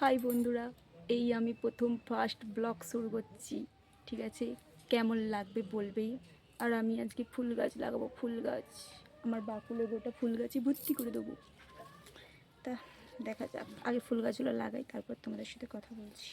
High বন্ধুরা, এই আমি প্রথম ফার্স্ট ব্লগ শুরু করছি, ঠিক আছে? কেমন লাগবে বলবেই। আর আমি আজকে ফুল গাছ লাগাবো, ফুল গাছ। আমার বাকুলের গোটা ফুল গাছই ভর্তি করে দেবো। তা দেখা যাক, আগে ফুল গাছগুলো লাগাই, তারপর তোমাদের সাথে কথা বলছি।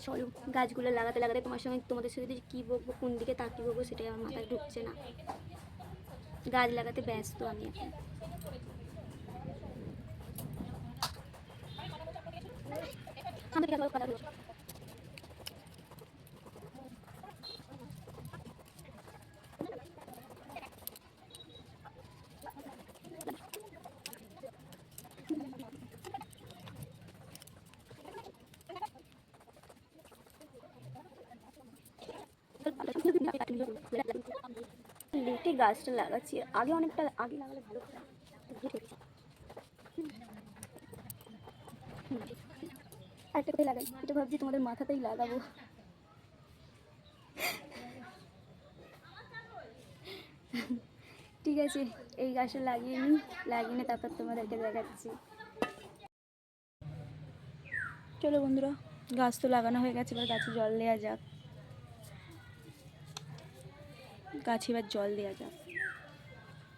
চলো গাছগুলো লাগাতে লাগাতে তোমার সঙ্গে তোমাদের সাথে কি বলব কোন দিকে তাকিয়ে বকবো সেটাই আমার মাথায় ঢুকছে না। গাছ লাগাতে ব্যস্ত আমি এখন। আমাদের লেটে গাছটা লাগাচ্ছি, আগে অনেকটা, আগে লাগালে ভালো। আরেকটা লাগাই, এটা ভাবছি তোমাদের মাথাতেই লাগাবো। ঠিক আছে, এই গাছটা লাগিয়ে নিই, লাগিয়ে নিয়ে তারপর তোমাদেরকে দেখাচ্ছি। চলো বন্ধুরা, গাছ তো লাগানো হয়ে গেছে, এবার গাছে জল দেওয়া যাক। গাছে এবার জল দেওয়া যাক।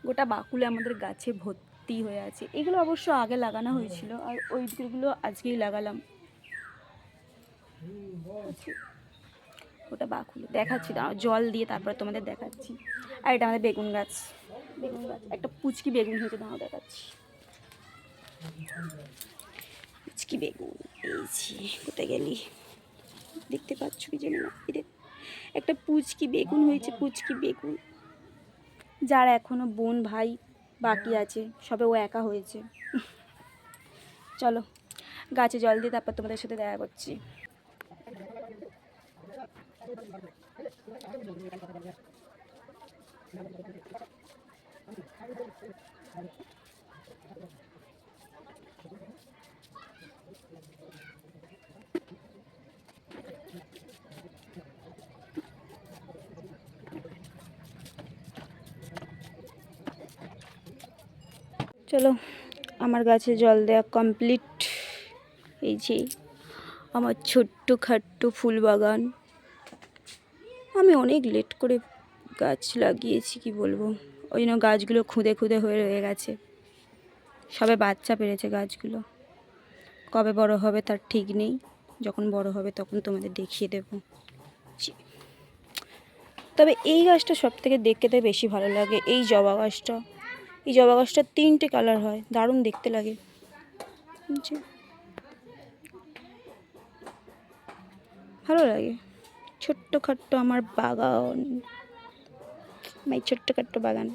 গোটা বাকুলে আমাদের গাছে ভর্তি হয়ে আছে। এগুলো অবশ্য আগে লাগানো হয়েছিল আর ওইগুলো আজকেই লাগালাম। ওটা বাকুলে দেখাচ্ছি জল দিয়ে তারপরে তোমাদের দেখাচ্ছি। আর এটা আমাদের বেগুন গাছ। বেগুন গাছ, একটা পুচকি বেগুন হয়েছে, দাঁড়াও দেখাচ্ছি। পুচকি বেগুন, এই কোথায় গেলি? দেখতে পাচ্ছ কি জানি না? একটা পুচকি বেগুন হয়েছে, পুচকি বেগুন। যার এখনও বোন ভাই বাকি আছে, সবে ও একা হয়েছে। চলো, গাছে জল দিয়ে তারপর তোমাদের সাথে দেখা করছি। চলো, আমার গাছে জল দেওয়া কমপ্লিট এই যে আমার ছোট্ট খাট্টু ফুল বাগান। আমি অনেক লেট করে গাছ লাগিয়েছি, কি বলব? ওই জন্য গাছগুলো খুঁদে খুঁদে হয়ে রয়ে গেছে। সবে বাচ্চা পেরেছে গাছগুলো। কবে বড় হবে তার ঠিক নেই। যখন বড় হবে তখন তোমাদের দেখিয়ে দেবো। তবে এই গাছটা সব থেকে দেখতে বেশি ভালো লাগে, এই জবা গাছটা। এই জবা গাছটার তিনটে কালার হয়, দারুণ দেখতে লাগে। ভালো লাগে। ছোট্ট খাট্ট আমার বাগান। আমার ছোট্ট খাট্ট বাগান।